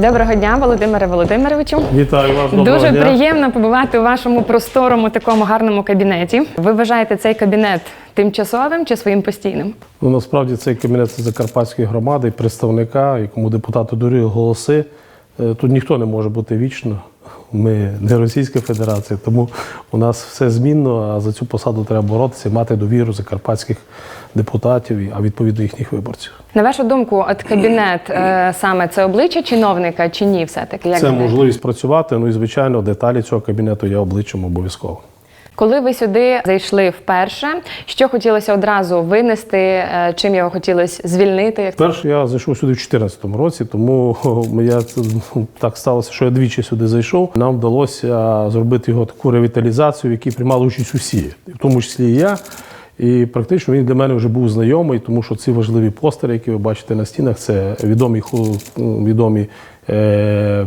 Доброго дня, Володимире Володимировичу. Вітаю вас, доброго Дуже дня. приємно побувати у вашому просторому такому гарному кабінеті. Ви вважаєте цей кабінет тимчасовим чи своїм постійним? Ну, насправді цей кабінет Закарпатської громади представника, якому депутати доріли голоси. Е, Тут ніхто не може бути вічно. Ми не Російська Федерація, тому у нас все змінно, а за цю посаду треба боротися, і мати довіру закарпатських депутатів, а відповідно їхніх виборців. На вашу думку, от кабінет е, саме це обличчя чиновника чи ні? Все таки як Це можливість працювати. Ну і звичайно, деталі цього кабінету є обличчям обов'язково. Коли ви сюди зайшли вперше, що хотілося одразу винести, е, чим його хотілося звільнити? Перше, я зайшов сюди в 2014 році, тому я так сталося, що я двічі сюди зайшов. Нам вдалося зробити його таку ревіталізацію, в якій приймали участь усі, в тому числі і я. І практично він для мене вже був знайомий, тому що ці важливі постери, які ви бачите на стінах, це відомі відомі е,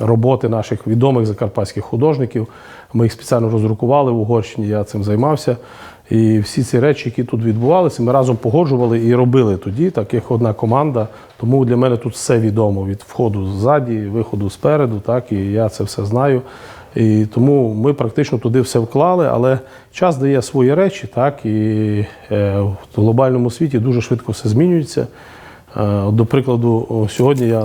роботи наших відомих закарпатських художників. Ми їх спеціально роздрукували в Угорщині, я цим займався. І всі ці речі, які тут відбувалися, ми разом погоджували і робили тоді, так як одна команда. Тому для мене тут все відомо від входу ззаді, виходу спереду, так і я це все знаю. І тому ми практично туди все вклали, але час дає свої речі, так і е, в глобальному світі дуже швидко все змінюється. Е, До прикладу, сьогодні я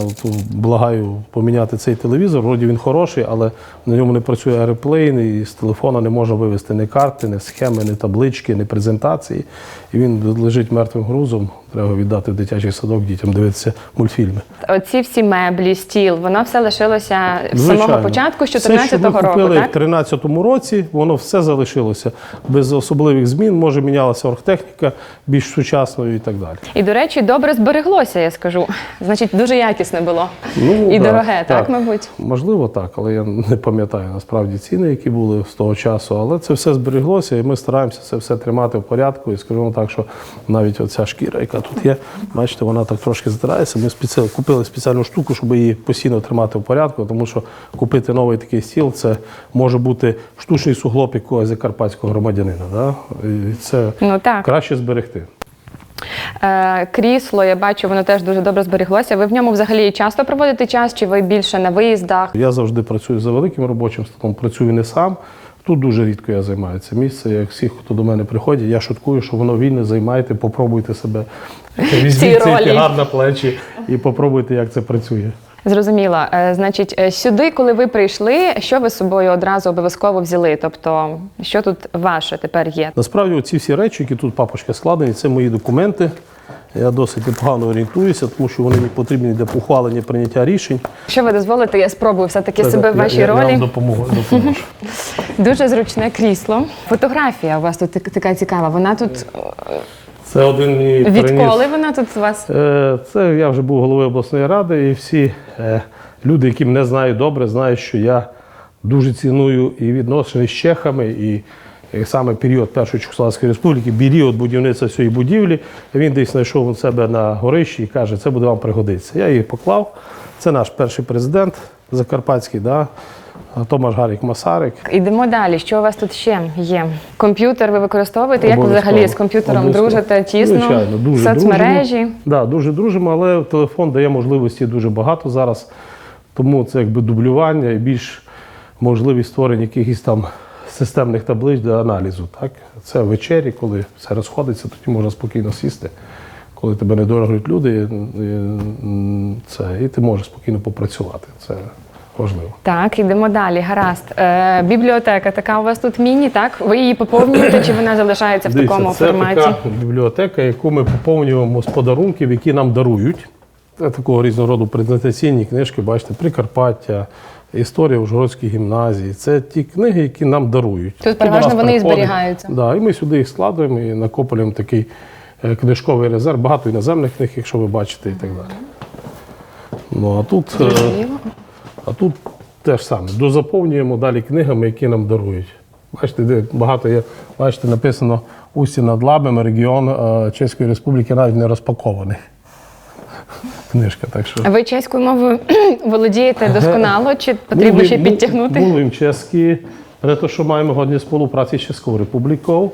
благаю поміняти цей телевізор. Вроді він хороший, але на ньому не працює аероплейн, і з телефона не можна вивести ні карти, ні схеми, ні таблички, ні презентації. І він лежить мертвим грузом. Треба віддати в дитячий садок дітям дивитися мультфільми. оці всі меблі, стіл, воно все лишилося з самого початку, з 14 що ми року, купили так? в 13 році, воно все залишилося без особливих змін. Може, мінялася оргтехніка більш сучасною і так далі. І, до речі, добре збереглося, я скажу. Значить, дуже якісне було. Ну, і да, дороге, так, мабуть. Можливо, так, але я не пам'ятаю насправді ціни, які були з того часу. Але це все збереглося, і ми стараємося це все тримати в порядку. І скажімо так, що навіть оця шкіра, яка тут є, бачите, вона так трошки здирається. Ми спеці... купили спеціальну штуку, щоб її постійно тримати в порядку, тому що купити новий такий стіл це може бути штучний суглоб якогось закарпатського громадянина. Да? І це Ну так. краще зберегти. Е, крісло, я бачу, воно теж дуже добре збереглося. Ви в ньому взагалі часто проводите час, чи ви більше на виїздах? Я завжди працюю за великим робочим столом, працюю не сам. Тут дуже рідко я займаю це місце. Як всіх, хто до мене приходять, я шуткую, що воно вільне, займайте, попробуйте себе. Візьміть цей на плечі і попробуйте, як це працює. Зрозуміло. Е, Значить, е, сюди, коли ви прийшли, що ви з собою одразу обов'язково взяли? Тобто, що тут ваше тепер є? Насправді, ці всі речі, які тут папочка складені, це мої документи. Я досить непогано орієнтуюся, тому що вони мені потрібні для ухвалення прийняття рішень. Що ви дозволите, я спробую все-таки себе в вашій я, Я ролі. вам допоможу. допоможу. Дуже зручне крісло. Фотографія у вас тут така цікава. Вона тут Це один мій приніс. відколи вона тут у вас? Е, Це я вже був головою обласної ради, і всі е, люди, які мене знають добре, знають, що я дуже ціную і відносини з чехами, і, і саме період Першої Чехословацької республіки, період будівництва цієї будівлі. Він десь знайшов у себе на горищі і каже, це буде вам пригодитися. Я її поклав. Це наш перший президент Закарпатський, да? Томаш Гарік Масарик. Йдемо далі. Що у вас тут ще є? Комп'ютер ви використовуєте? Як ви взагалі з комп'ютером Обов'язково. дружите тісно? Звичайно, дуже Соцмережі? дружимо. Да, дуже дружимо, але телефон дає можливості дуже багато зараз. Тому це якби дублювання і більш можливість створення якихось там системних таблиць для аналізу. Так? Це вечері, коли все розходиться, тоді можна спокійно сісти. Коли тебе не дорогують люди, це, і ти можеш спокійно попрацювати. Це важливо. Так, йдемо далі. Гаразд. Е, бібліотека така у вас тут міні, так? Ви її поповнюєте чи вона залишається в Дивіться, такому це форматі? така бібліотека, яку ми поповнюємо з подарунків, які нам дарують. Це такого різного роду презентаційні книжки, бачите, Прикарпаття, історія Ужгородської гімназії. Це ті книги, які нам дарують. Тут переважно вони і зберігаються. Да, і ми сюди їх складуємо і накоплюємо такий е, книжковий резерв, багато іноземних книг, якщо ви бачите, і так далі. Ну, а тут, е. А тут те ж саме. Дозаповнюємо далі книгами, які нам дарують. Бачите, де багато є, бачите, написано Усі над Лабами, регіон е, Чеської Республіки навіть не розпакований. Книжка, так що. Ви чеською мовою володієте досконало, чи потрібно ще підтягнути? Mluvím česky, pretože máme hodně spolupráci s Českou republikou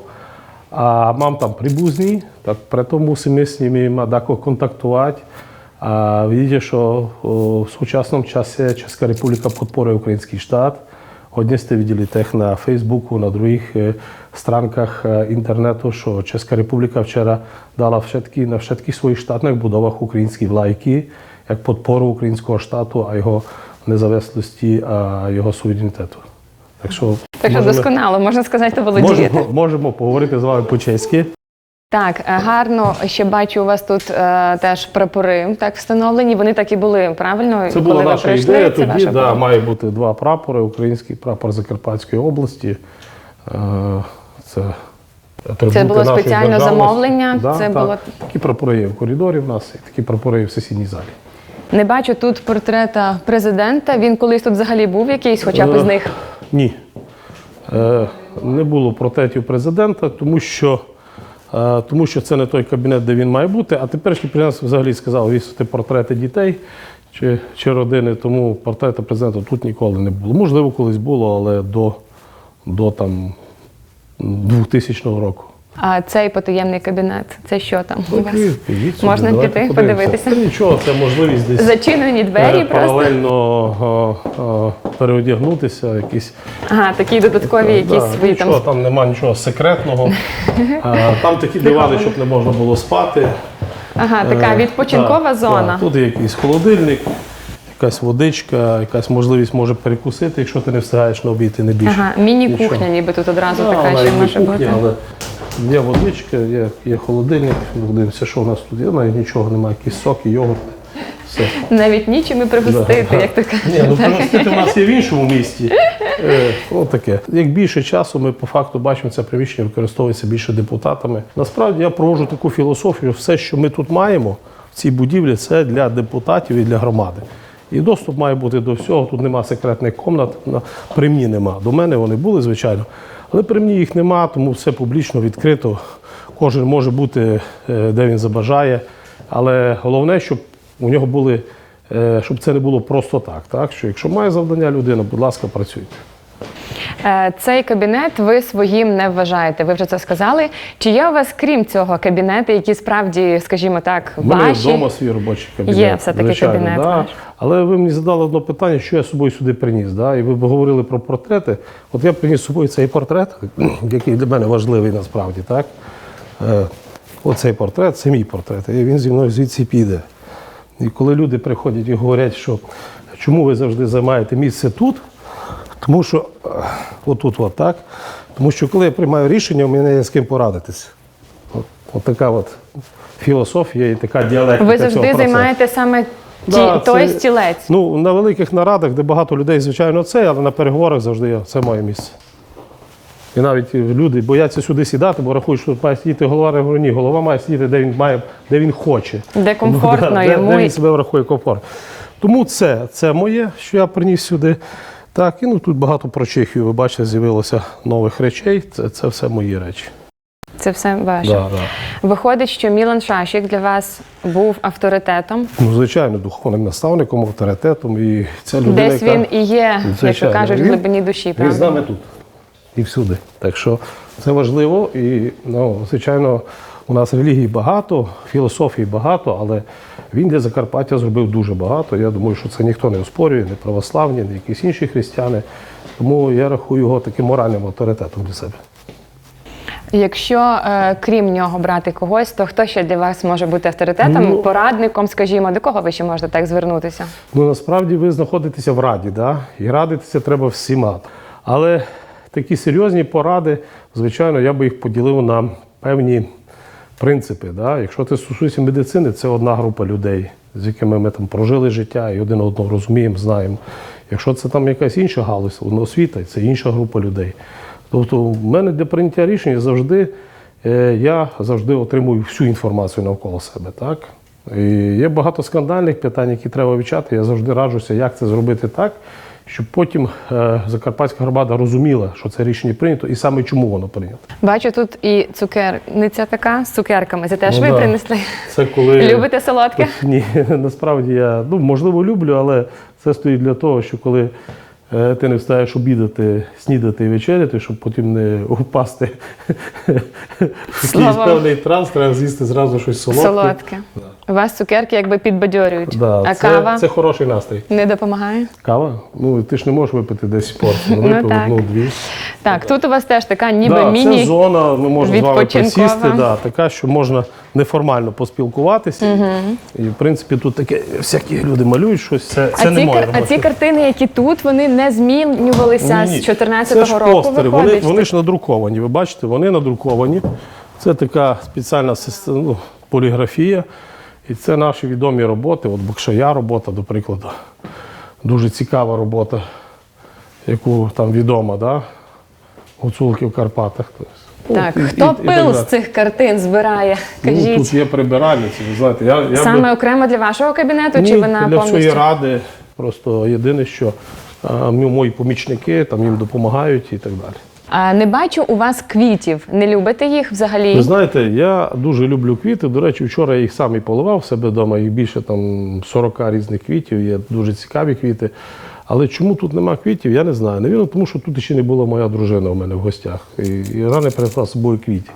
a mám tam príbuzní, tak preto musíme s nimi mať ako kontaktovať А видите, что о, в сучасном часе Česká republika podporuje ukrajinský štát. Hodně jste viděli těch na Facebooku, na druhých eh, stránkách eh, internetu, що Česká republika вчора дала všetky, на všetkých своїх штатних будовах українські влайки, як підпору українського штату, а його незалежності, а його суверенітету. Так що, Так що можемо- досконало, можна сказати, володієте. можемо, можемо поговорити з вами по-чеськи. Так, е, гарно ще бачу, у вас тут е, теж прапори так встановлені. Вони так і були правильно. Це коли була ви наша прийшли, ідея. це Тоді да, має бути два прапори: український прапор Закарпатської області. Е, Це, Це було державності. замовлення? Да, Це так. було- Такі прапори є в коридорі в нас, і такі прапори є в сесійній залі. Не бачу тут портрета президента. Він колись тут взагалі був якийсь, хоча б Е, з них. Ні. Е, Не було портретів президента, тому що, тому що це не той кабінет, де він має бути. А теперішній президент взагалі сказав вісити портрети дітей чи, чи родини, тому портрета президента тут ніколи не було. Можливо, колись було, але до, до там, 2000 року. А цей потаємний кабінет. Це що там у вас? Можна піти, подивитися? Та нічого, це можливість десь. Зачинені двері е, просто. Паралельно е, е, переодягнутися, якісь Ага, такі додаткові якісь Да, свої нічого, там. там нема нічого секретного. Там такі дивани, щоб не можна було спати. Ага, така Е, відпочинкова так, зона. так. Тут є якийсь холодильник, якась водичка, якась можливість може перекусити, якщо ти не встигаєш на обід і не більше. Ага, міні-кухня, Нічого. ніби тут одразу Да, така вона ще і може кухня, бути. Але є водичка, є, є холодильник, дивимося, що у нас тут є. Навіть нічого немає, якісь соки, йогурт. Все. Навіть нічим і пригостити, Да. як то кажуть. Ні, ну пригостити у нас є в іншому місті. Е, от таке. Як більше часу, ми по факту бачимо, це приміщення використовується більше депутатами. Насправді я проводжу таку філософію, все, що ми тут маємо в цій будівлі, це для депутатів і для громади. І доступ має бути до всього. Тут нема секретних комнат, на- при мені нема. До мене вони були, звичайно. Але при мені їх нема, тому все публічно, відкрито. Кожен може бути, е, де він забажає. Але головне, щоб у нього були, е, щоб це не було просто так. так? Що якщо має завдання людина, будь ласка, працюйте. Е, Цей кабінет ви своїм не вважаєте. Ви вже це сказали. Чи є у вас, крім цього, кабінети, які справді, скажімо так, У мене ваші? вдома свій робочий кабінет. Є все-таки звичайно, кабінет Да. ваш. Але ви мені задали одне питання, що я з собою сюди приніс. Да? І ви б говорили про портрети. От я приніс з собою цей портрет, який для мене важливий насправді. Так? Е, Оцей портрет це мій портрет, і він зі мною звідси піде. І коли люди приходять і говорять, що чому ви завжди займаєте місце тут, тому що е, отут, от так. Тому що коли я приймаю рішення, у мене є з ким порадитися. От, от така от філософія і така діалектика. Ви завжди процесу. займаєте саме ті, Да, той це- стілець. Ну, на великих нарадах, де багато людей, звичайно, це, але на переговорах завжди я, це моє місце. І навіть люди бояться сюди сідати, бо рахують, що тут має сидіти голова. Я говорю, ні, голова має сидіти, де він має, де він хоче. Де комфортно Ну, да, йому Де, де він себе врахує комфорт. Тому це, це моє, що я приніс сюди. Так, і ну тут багато про Чехію. Ви бачите, з'явилося нових речей. Це, це все мої речі. Це все ваше. Да, да. Виходить, що Мілан Шашік для вас був авторитетом. Ну, звичайно, духовним наставником, авторитетом. І ця людина, Десь яка... він і є, як то кажуть, в глибині душі. Він Правда? з нами тут і всюди. Так що це важливо. І, ну, звичайно, у нас релігій багато, філософій багато, але він для Закарпаття зробив дуже багато. Я думаю, що це ніхто не оспорює, не православні, не якісь інші християни. Тому я рахую його таким моральним авторитетом для себе. Якщо е, крім нього брати когось, то хто ще для вас може бути авторитетом, Ну, порадником, скажімо, до кого ви ще можете так звернутися? Ну насправді ви знаходитеся в раді, да? і радитися треба всіма. Але такі серйозні поради, звичайно, я би їх поділив на певні принципи. Да? Якщо це стосується медицини, це одна група людей, з якими ми там прожили життя і один одного розуміємо, знаємо. Якщо це там якась інша галузь, освіта, це інша група людей. Тобто, в мене для прийняття рішень завжди е, я завжди отримую всю інформацію навколо себе. Так? І є багато скандальних питань, які треба вивчати. Я завжди раджуся, як це зробити так, щоб потім е, Закарпатська громада розуміла, що це рішення прийнято і саме чому воно прийнято. Бачу тут і цукерниця така з цукерками. Це теж Ну ви да. принесли. Це коли Любите солодке? Ні, насправді я ну можливо люблю, але це стоїть для того, що коли е, ти не встаєш обідати, снідати і вечеряти, щоб потім не впасти в якийсь певний транс, треба з'їсти зразу щось солодке. Солодке. Вас цукерки якби підбадьорюють. Да, а це, кава це хороший настрій. не допомагає? Кава? Ну ти ж не можеш випити 10 порцій, ну, Ну, випив так. одну-дві. Так, тут у вас теж така ніби да, міні. Це зона, ми можемо з вами присісти, да, така, що можна неформально поспілкуватися. І в принципі тут таке всякі люди малюють щось. Це, це а, не ці, кар- а ці картини, які тут, вони не змінювалися Ні-ні. з 14 Це ж року. постери, вони, виходить. вони ж надруковані. Ви бачите, вони надруковані. Це така спеціальна ну, поліграфія. І це наші відомі роботи. От Букшая робота, до прикладу. Дуже цікава робота, яку там відома, да? Гуцулки в Карпатах. Так, от і- хто і- і пил з цих картин збирає? Ну, тут є прибиральниці, ви знаєте. Я, я Саме би... окремо для вашого кабінету, Ні, чи вона для повністю? всієї ради. Просто єдине, що а, мої помічники там їм допомагають і так далі. Не бачу у вас квітів. Не любите їх взагалі? Ви знаєте, я дуже люблю квіти. До речі, вчора я їх сам і поливав в себе вдома. Їх більше там 40 різних квітів. Є дуже цікаві квіти. Але чому тут нема квітів, я не знаю. Навірно, тому що тут ще не була моя дружина у мене в гостях. І, і вона не принесла з собою квітів.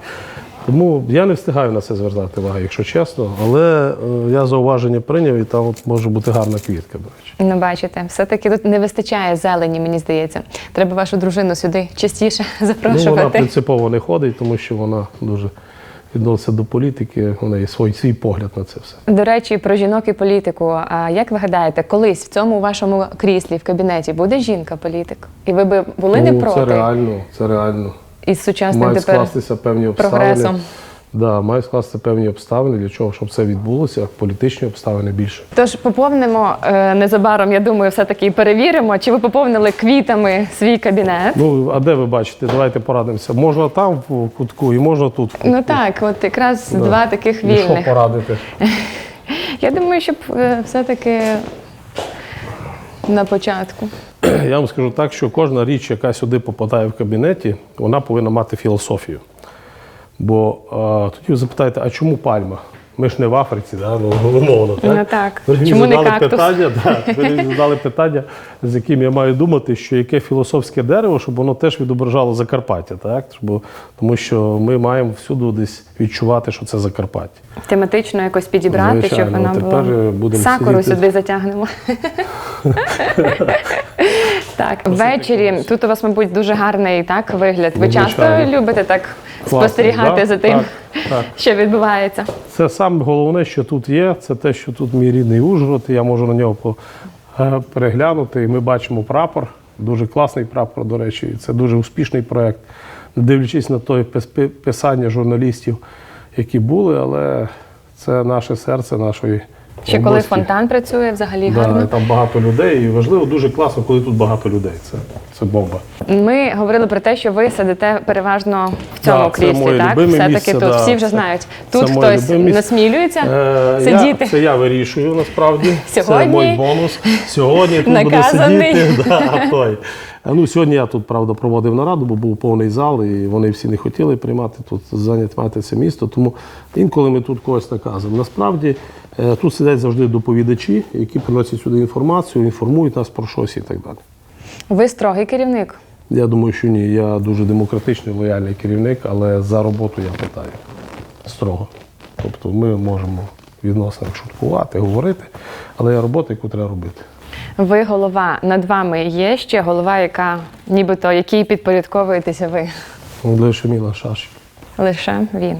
Тому я не встигаю на це звертати увагу, якщо чесно. Але е, я зауваження прийняв, і там от може бути гарна квітка, до речі. Ну, бачите, все-таки тут не вистачає зелені, мені здається. Треба вашу дружину сюди частіше Ну, вона принципово не ходить, тому що вона дуже відноситься до політики, у неї свій, свій погляд на це все. До речі, про жінок і політику. А як ви гадаєте, колись в цьому вашому кріслі в кабінеті буде жінка-політик? І ви би були не Ну, проти Це реально, це реально. Із сучасним Мають тепер скластися певні обставини. прогресом? Да, мають скластися певні обставини для чого, щоб це відбулося, політичні обставини більше. Тож поповнимо е, незабаром, я думаю, все-таки перевіримо, чи ви поповнили квітами свій кабінет. Ну, а де ви бачите? Давайте порадимося. Можна там в кутку і можна тут. в кутку. Ну так, от якраз Да. два таких І що порадити? Я думаю, щоб е, все-таки на початку. Я вам скажу так, що кожна річ, яка сюди попадає в кабінеті, вона повинна мати філософію. Бо а, тоді ви запитаєте, а чому пальма? Ми ж не в Африці, да? ну, умовно, так? Ну так. Мені Чому не задали кактус? питання, так, мені задали питання, з яким я маю думати, що яке філософське дерево, щоб воно теж відображало Закарпаття, так? Щоб, тому що ми маємо всюди десь відчувати, що це Закарпаття. Тематично якось підібрати, щоб Звичайно, воно тепер було. Сакуру сидіти. сюди затягнемо. так, ввечері тут у вас, мабуть, дуже гарний так вигляд. Ви часто звичайно. любите так Класно, спостерігати да? за тим, Так, так. що відбувається. Це саме головне, що тут є, це те, що тут мій рідний Ужгород, і я можу на нього по- е, переглянути. І ми бачимо прапор, дуже класний прапор, до речі, і це дуже успішний проєкт. Не дивлячись на той пис- писання журналістів, які були, але це наше серце нашої. Ще коли області. фонтан працює, взагалі Да, гарно. і там багато людей, і важливо, дуже класно, коли тут багато людей. Це, це бомба. Ми говорили про те, що ви сидите переважно в цьому Да, це кріслі, моє так? любиме Все-таки місце, тут да, всі вже це- знають. це Тут моє хтось любиме місце. насмілюється Е, сидіти. Я, це я вирішую насправді. Сьогодні? Це мій бонус. Сьогодні тут буду Наказаний. сидіти. Да, той. Ну, сьогодні я тут, правда, проводив нараду, бо був повний зал, і вони всі не хотіли приймати тут, зайняти це місто. Тому інколи ми тут когось наказуємо. Насправді е, тут сидять завжди доповідачі, які приносять сюди інформацію, інформують нас про щось і так далі. Ви строгий керівник. Я думаю, що ні. Я дуже демократичний, лояльний керівник, але за роботу я питаю строго. Тобто ми можемо в відносинах шуткувати, говорити, але є робота, яку треба робити. Ви голова. Над вами є ще голова, яка нібито якій підпорядковуєтеся ви. Для Шаміла Шаші. Лише він.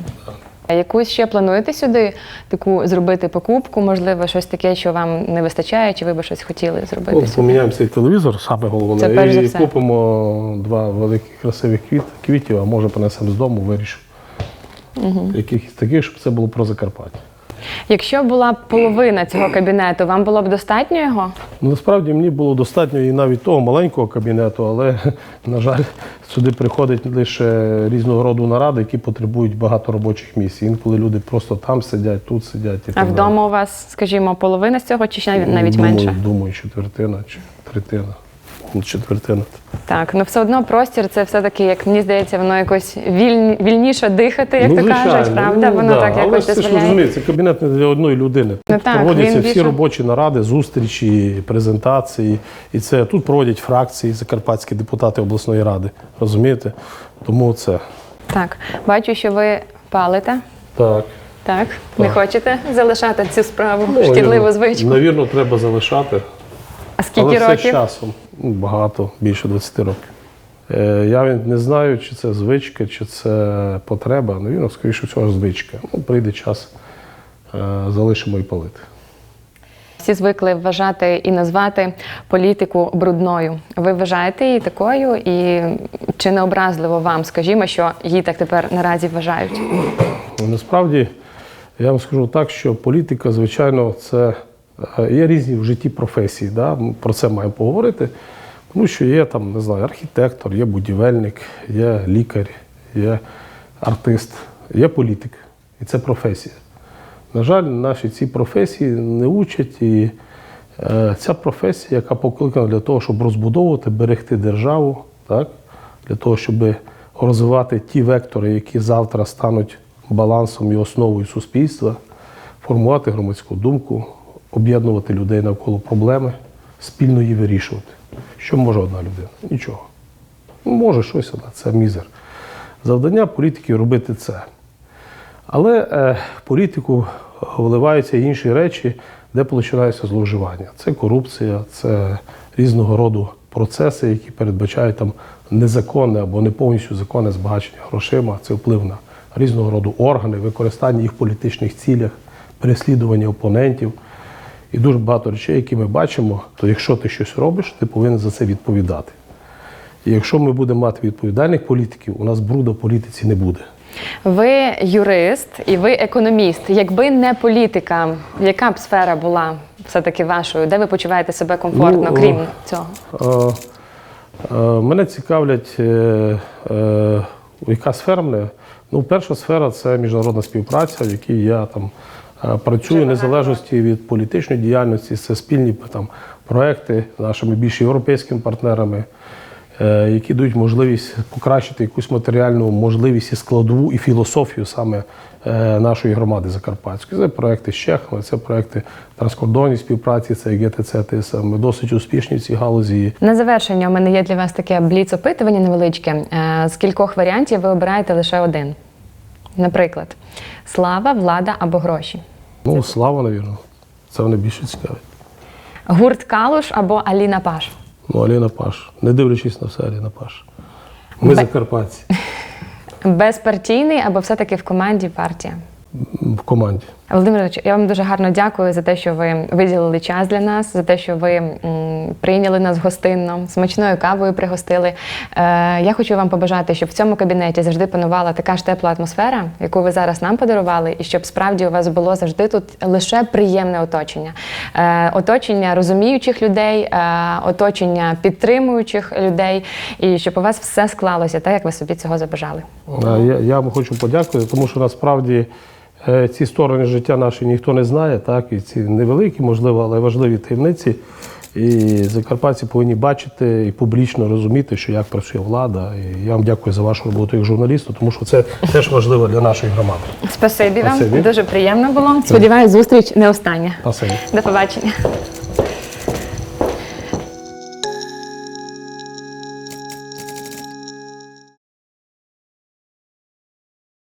А Якусь ще плануєте сюди таку зробити покупку, можливо, щось таке, що вам не вистачає, чи ви би щось хотіли зробити Ну, сюди? поміняємо цей телевізор, саме головне, Це перш за і все. купимо два великих красивих квіт, квітів, а може принесемо з дому, вирішимо. Якихось таких, щоб це було про Закарпаття. Якщо була б половина цього кабінету, вам було б достатньо його? Ну, насправді мені було достатньо і навіть того маленького кабінету, але, на жаль, сюди приходять лише різного роду наради, які потребують багато робочих місць. Інколи люди просто там сидять, тут сидять. І А вдома у вас, скажімо, половина з цього, чи навіть, навіть думаю, менше? Думаю, четвертина чи третина. Ну, Четвертина. Так, ну все одно простір це все-таки, як мені здається, воно якось віль... вільніше дихати, як ну, то звичайно. кажуть, правда? Ну, Воно да. так Але якось це ж розумієте, це кабінет не для одної людини. Ну, Тут так, проводяться всі більше- робочі наради, зустрічі, презентації. І це тут проводять фракції, закарпатські депутати обласної ради. Розумієте? Тому це Так, бачу, що ви палите. так. Так, не хочете залишати цю справу, шкідливу навірно, звичку. Навірно, треба залишати. А скільки Але все років? часом. Ну, Багато, більше 20 років. Е, Я не знаю, чи це звичка, чи це потреба. Навірно, скоріше всього, звичка. Ну, прийде час, е, залишимо і палити. Всі звикли вважати і назвати політику брудною. Ви вважаєте її такою, і чи не образливо вам, скажімо, що її так тепер наразі вважають? Ну, Насправді, я вам скажу так, що політика, звичайно, це є різні в житті професії. Да? Про це маємо поговорити. Тому що є там, не знаю, архітектор, є будівельник, є лікар, є артист, є політик. І це професія. На жаль, наші ці професії не учать, і е, ця професія, яка покликана для того, щоб розбудовувати, берегти державу, так? для того, щоб розвивати ті вектори, які завтра стануть балансом і основою суспільства, формувати громадську думку, об'єднувати людей навколо проблеми, спільно її вирішувати. Що може одна людина? Нічого. Може щось, але це мізер. Завдання політиків робити це. Але е, в політику вливаються інші речі, де починаються зловживання. Це корупція, це різного роду процеси, які передбачають там незаконне або не повністю законне збагачення грошима, це вплив на різного роду органи, використання їх в політичних цілях, переслідування опонентів. І дуже багато речей, які ми бачимо, то якщо ти щось робиш, ти повинен за це відповідати. І якщо ми будемо мати відповідальних політиків, у нас бруда в політиці не буде. Ви юрист і ви економіст. Якби не політика, яка б сфера була все-таки вашою? Де ви почуваєте себе комфортно, Ну, крім о, цього? Е, е, Мене цікавлять, е, е, яка сфера мене. Ну, перша сфера це міжнародна співпраця, в якій я там е, працюю в незалежності від політичної діяльності. Це спільні там, проекти з нашими більш європейськими партнерами, е, які дають можливість покращити якусь матеріальну можливість і складову і філософію саме е, нашої громади Закарпатської. Це проекти з Чехами, це проекти транскордонній співпраці, це ГТЦ, ТСМ. Ми досить успішні в цій галузі. На завершення у мене є для вас таке бліц-опитування невеличке. З кількох варіантів ви обираєте лише один. Наприклад, слава, влада або гроші. Ну, слава, навірно. Це вони більше цікавить. Гурт Калуш або Аліна Паш. Ну, Аліна Паш. Не дивлячись на все, Аліна Паш. Ми Бе- закарпатці Безпартійний або все-таки в команді партія. в команді. Володимирович, я вам дуже гарно дякую за те, що ви виділили час для нас, за те, що ви прийняли нас гостинно, смачною кавою пригостили. Е, я хочу вам побажати, щоб в цьому кабінеті завжди панувала така ж тепла атмосфера, яку ви зараз нам подарували, і щоб справді у вас було завжди тут лише приємне оточення. Е, оточення розуміючих людей, е, оточення підтримуючих людей, і щоб у вас все склалося так, як ви собі цього забажали. Я, я вам хочу подякувати, тому що насправді ці сторони життя наші ніхто не знає, так, і ці невеликі, можливо, але важливі таємниці. І закарпатці повинні бачити і публічно розуміти, що як працює влада. І я вам дякую за вашу роботу як журналісту, тому що це теж важливо для нашої громади. Спасибі вам, Спасибі. дуже приємно було. Сподіваюсь, зустріч не остання. Спасибі. До побачення.